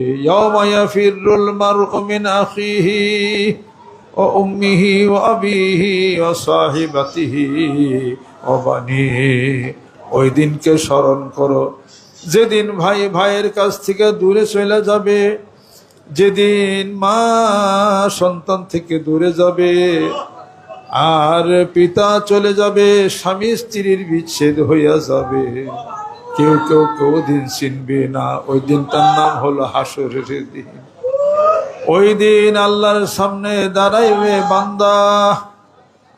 يوم يفر المرء من أخيه وأمه وأبيه وصاحبته وبنيه ওই দিনকে স্মরণ করো যেদিন ভাই ভাইয়ের কাছ থেকে দূরে চলে যাবে যেদিন মা সন্তান থেকে দূরে যাবে আর পিতা চলে যাবে স্বামী স্ত্রীর বিচ্ছেদ হইয়া যাবে কেউ কেউ কেউ দিন চিনবে না। ওই দিন তার নাম হলো হাসরের দিন। ওই দিন আল্লাহর সামনে দাঁড়াইবে বান্দা।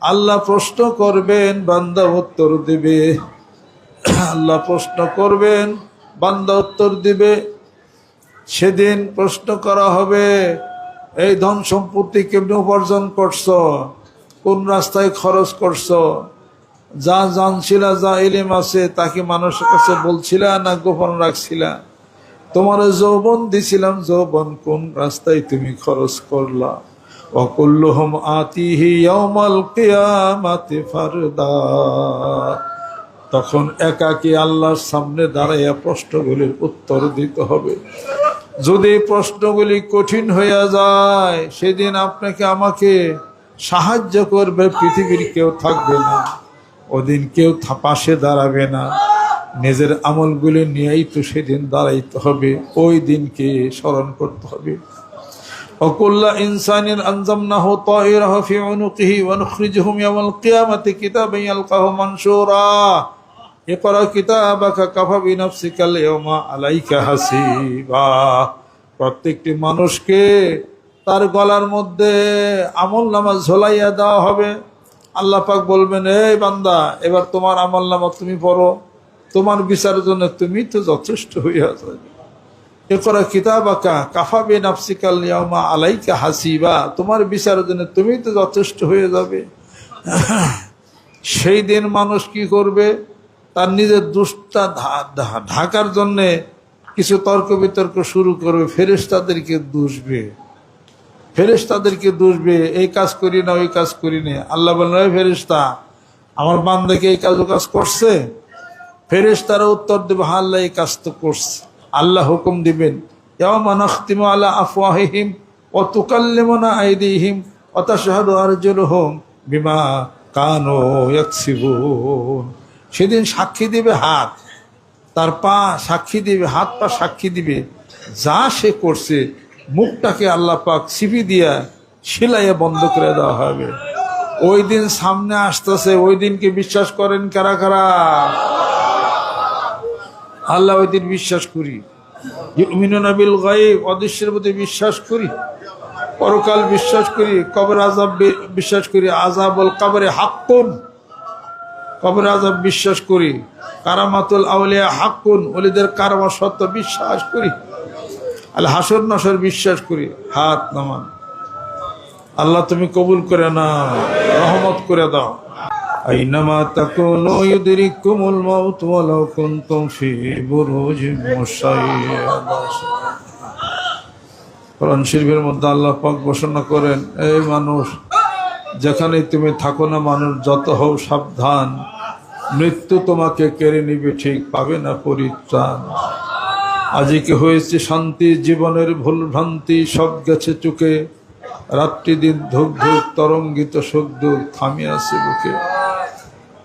আল্লাহ প্রশ্ন করবেন, বান্দা উত্তর দিবে। আল্লাহ প্রশ্ন করবেন, বান্দা উত্তর দিবে। সেদিন প্রশ্ন করা হবে, এই ধন সম্পত্তি কেমনি উপার্জন করছ? কোন রাস্তায় খরচ করছ? যা জানছিলা যা এলিম আছে, তাকে মানুষের কাছে বলছিলা না গোপন রাখছিলা? তোমার যৌবন দিছিলাম, যৌবন কোন রাস্তায় তুমি খরচ করলা? অকুল্লহম আতিহি ইয়াউমাল কিয়ামাতি ফারদা। তখন একাকি আল্লাহর সামনে দাঁড়াইয়া প্রশ্নগুলির উত্তর দিতে হবে। যদি প্রশ্নগুলি কঠিন হইয়া যায়, সেদিন আপনাকে আমাকে সাহায্য করবে, পৃথিবীর কেউ থাকবে না। ওদিন কেউ পাশে দাঁড়াবে না। নিজের আমলগুলি নিয়েই তো সেদিন দাঁড়াইতে হবে, ওই দিনকে স্মরণ করতে হবে। অকুল্লা ইনসানের আঞ্জাম না হো তয়ের হফি অনুকিহি অনুখরিজ হুমিয়ামল কেয়ামাতে কিতাবে আলকাহ মনসুরা এ পর কিতাবাকা কাফা বিনাফসিকাল এমা আলাইকা হাসি হাসিবা। প্রত্যেকটি মানুষকে তার গলার মধ্যে আমল নামা ঝোলাইয়া দেওয়া হবে। আল্লাহ পাক বলবেন, এই বান্দা, এবার তোমার আমল নামা তুমি পড়ো। তোমার বিচারের জন্য তুমি তো যথেষ্ট হইয়া যাবে। একরা কিতাবাকা কাফাবে নাফসিকাল ইয়ামা আলাইকা হাসিবা। তোমার বিচারের জন্য তুমি তো যথেষ্ট হয়ে যাবে। সেই দিন মানুষ কি করবে? তার নিজের দুষ্টা ঢাকার জন্যে কিছু তর্ক বিতর্ক শুরু করবে ফেরেস তাদেরকে দুষবে। ফেরেশতাদেরকে দুষবে এই কাজ করি না, ওই কাজ করি না। আল্লাহ বলেন, "ওই ফেরেশতা, আমার বান্দাকে এই কাজ ও কাজ করছে? ফেরেশতারা উত্তর দেবে হ্যাঁ আল্লাহ এই কাজ তো করছে। আল্লাহ হুকুম দিবেন, ইয়াওমা নাখতিমু আলা আফওয়াহিহিম ওয়া তুকাল্লিমুনা আইদিহিম ওয়া তাশহাদু আরজুলুহুম বিমা কানু সেদিন সাক্ষী দিবে হাত, তার পা সাক্ষী দিবে, হাত পা সাক্ষী দিবে। যা সে করছে মুখটাকে আল্লাহ পাক সিপি দিয়া সিলাইয়া বন্ধ করে দেওয়া হবে। ওই দিন সামনে আসতেছে, ওই দিনকে বিশ্বাস করেন কারা কারা? আল্লাহ ওই দিন বিশ্বাস করি। গায়ব, অদৃশ্যের প্রতি বিশ্বাস করি। পরকাল বিশ্বাস করি, কবর আজাব বিশ্বাস করি। আজাবল কবরে হাক্কুন। কবর আজাব বিশ্বাস করি। কারামাতুল আউলিয়া হাক্কুন। ওলিদের কারামা সত্য বিশ্বাস করি। আল হাসর নাসর বিশ্বাস করি, হাত নামান। আল্লাহ তুমি কবুল করে না রহমত করে দাও। আল্লাহ এই মানুষ যেখানে তুমি থাকো না মানুষ, যত হও সাবধান, মৃত্যু তোমাকে কেড়ে নিবে, ঠিক পাবে না পরিত্রাণ। আজকে হয়েছে শান্তি? জীবনের ভুল ভ্রান্তি সব গেছে চুকে রাত্রি দিন ধুক ধুক তরঙ্গিত সুখ দুঃখ থামিয়ে আছে বুকে।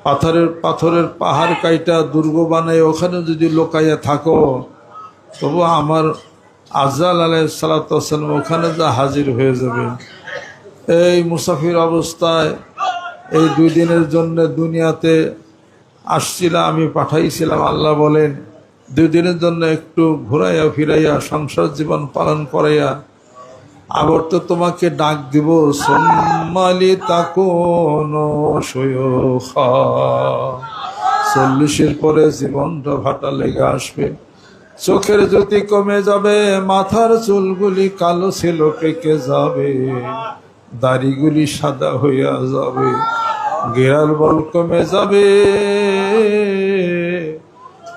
পাথরের পাথরের পাহাড় কাইটা দুর্গ বানায় ওখানে যদি লোকাইয়া থাকো, তবু আমার আজরাল আলাই সালাতাম ওখানে যা হাজির হয়ে যাবে। এই মুসাফির অবস্থায় এই দুই দিনের জন্য দুনিয়াতে আসছিলাম, আমি পাঠাইছিলাম, আল্লাহ বলেন দুই দিনের জন্য একটু ঘুরাইয়া ফিরাইয়া সংসার জীবন পালন করাইয়া আবার তো তোমাকে ডাক দিব, সম্মালি তাকুন চল্লিশের পরে জীবনটা ভাটা লেগে আসবে। চোখের জ্যোতি কমে যাবে, মাথার চুলগুলি কালো ছিল, পেকে যাবে। দাড়িগুলি সাদা হইয়া যাবে গেরাল বল কমে যাবে।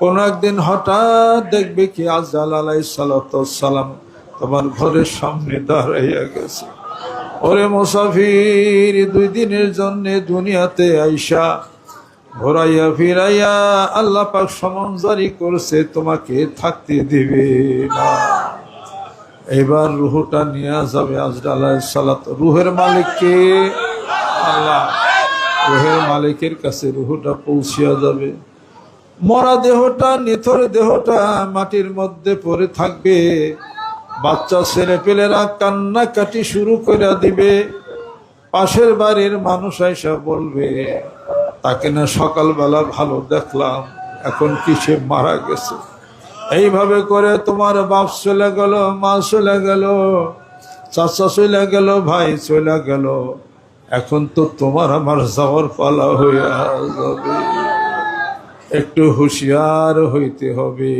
কোন একদিন হঠাৎ দেখবে কি আজাল আলাই সালাম তোমার ঘরের সামনে দাঁড়াইয়া গেছে। ওরে মুসাফির, দুই দিনের জন্য দুনিয়াতে আইসা ঘোরাইয়া ফিরাইয়া আল্লাহ পাক সমন জারি করছে, তোমাকে থাকতে দিবে না। এবার রুহটা নিয়ে যাবে আজরাল সালাত রুহের মালিক কে? আল্লাহ। রুহের মালিকের কাছে রুহটা পৌঁছিয়া যাবে। মরা দেহটা নিথর দেহটা মাটির মধ্যে পড়ে থাকবে। বাচ্চা ছেলে পেলেরা কান্নাকাটি শুরু করে দিবে। পাশের বাড়ির মানুষ এসে বলবে, তাকে না সকালবেলা ভালো দেখলাম, এখন কি সে মারা গেছে? এইভাবে করে তোমার বাপ চলে গেল, মা চলে গেল, চাচা চলে গেল, ভাই চলে গেল। এখন তো তোমার আমার যাওয়ার পালা হইয়া যাবে। একটু হুঁশিয়ার হইতে হবে।